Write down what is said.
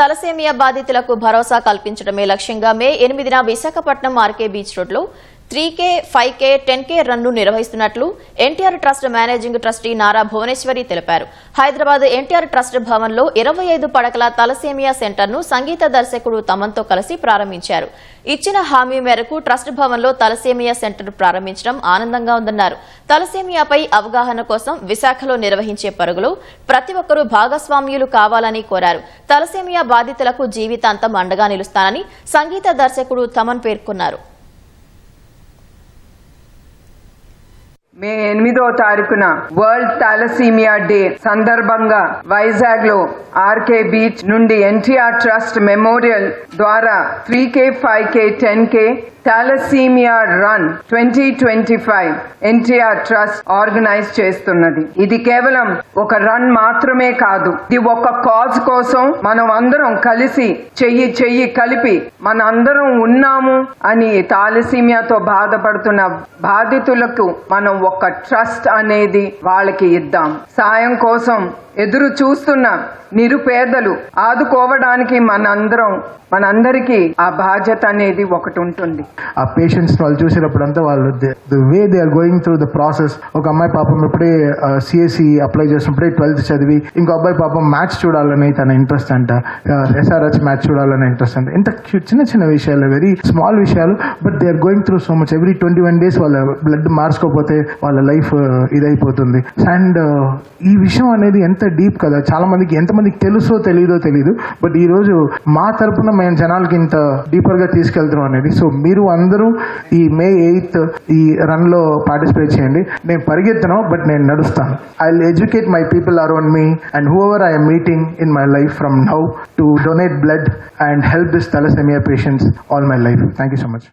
Thalassemia బాధితులకు భరోసా కల్పించడమే లక్ష్యంగా మే ఎనిమిదిన విశాఖపట్నం ఆర్కే బీచ్ రోడ్లో three K five K ten K run నిర్వహిస్తున్నట్లు NTR trust managing trustee Nara Bhuvaneswari తెలిపారు. హైదరాబాద్ ఎన్టీఆర్ ట్రస్ట్ భవన్లో ఇరవై ఐదు పడకల తలసేమియా సెంటర్ను సంగీత దర్శకుడు తమన్తో కలిసి ప్రారంభించారు. ఇచ్చిన హామీ మేరకు ట్రస్ట్ భవన్లో తలసేమియా సెంటర్ ప్రారంభించడం ఆనందంగా ఉందన్నారు. తలసేమియాపై అవగాహన కోసం విశాఖలో నిర్వహించే పరుగులో ప్రతి ఒక్కరూ భాగస్వామ్యులు కావాలని కోరారు. తలసేమియా బాధితులకు జీవితాంతం అండగా నిలుస్తానని సంగీత దర్శకుడు తమన్ పేర్కొన్నారు. మే ఎనిమిదో తారీఖున వరల్డ్ థాలసీమియా డే సందర్భంగా వైజాగ్లో ఆర్కే బీచ్ నుండి ఎన్టీఆర్ ట్రస్ట్ మెమోరియల్ ద్వారా three K five K ten K thalassaemia run twenty twenty five NTR trust organise చేస్తున్నది. ఇది కేవలం ఒక రన్ మాత్రమే కాదు ఇది ఒక కాజ్ కోసం మనం అందరం కలిసి చెయ్యి చెయ్యి కలిపి మన అందరం ఉన్నాము అని తాలసీమియాతో బాధపడుతున్న బాధితులకు మనం ఒక ట్రస్ట్ అనేది వాళ్ళకి ఇద్దాం. సాయం కోసం ఎదురు చూస్తున్న నిరుపేదలు ఆదుకోవడానికి మనందరం మనందరికీ ఆ బాధ్యత అనేది ఒకటి ఉంటుంది. ఆ పేషెంట్స్ వాళ్ళు చూసేటప్పుడంతా వాళ్ళు the way they are going through the process ఒక అమ్మాయి పాపం ఇప్పుడే సిఎస్సి అప్లై చేసినప్పుడే ట్వెల్త్ చదివి ఇంకో అబ్బాయి పాపం మ్యాచ్ చూడాలని తన ఇంట్రెస్ట్ అంట ఎస్ఆర్హెచ్ మ్యాచ్ చూడాలని ఇంట్రెస్ట్ అంట. ఇంత చిన్న చిన్న విషయాలు వెరీ స్మాల్ విషయాలు but they are going through so much every twenty one days వాళ్ళ బ్లడ్ మార్చుకోకపోతే వాళ్ళ లైఫ్ ఇదైపోతుంది. అండ్ ఈ విషయం అనేది ఎంత డీప్ కదా చాలా మందికి ఎంతమందికి తెలుసో తెలియదో తెలియదు బట్ ఈ రోజు మా తరపున మేము జనాలకి ఇంత డీపర్గా తీసుకెళ్తాం అనేది. సో మీరు అందరూ ఈ మే ఎయిత్ ఈ రన్లో పార్టిసిపేట్ చేయండి. నేను పరిగెత్తను బట్ నేను నడుస్తాను. I will educate my people around me and whoever I'm meeting in my life from now to donate blood and help this thalassaemia patients all my life thank you so much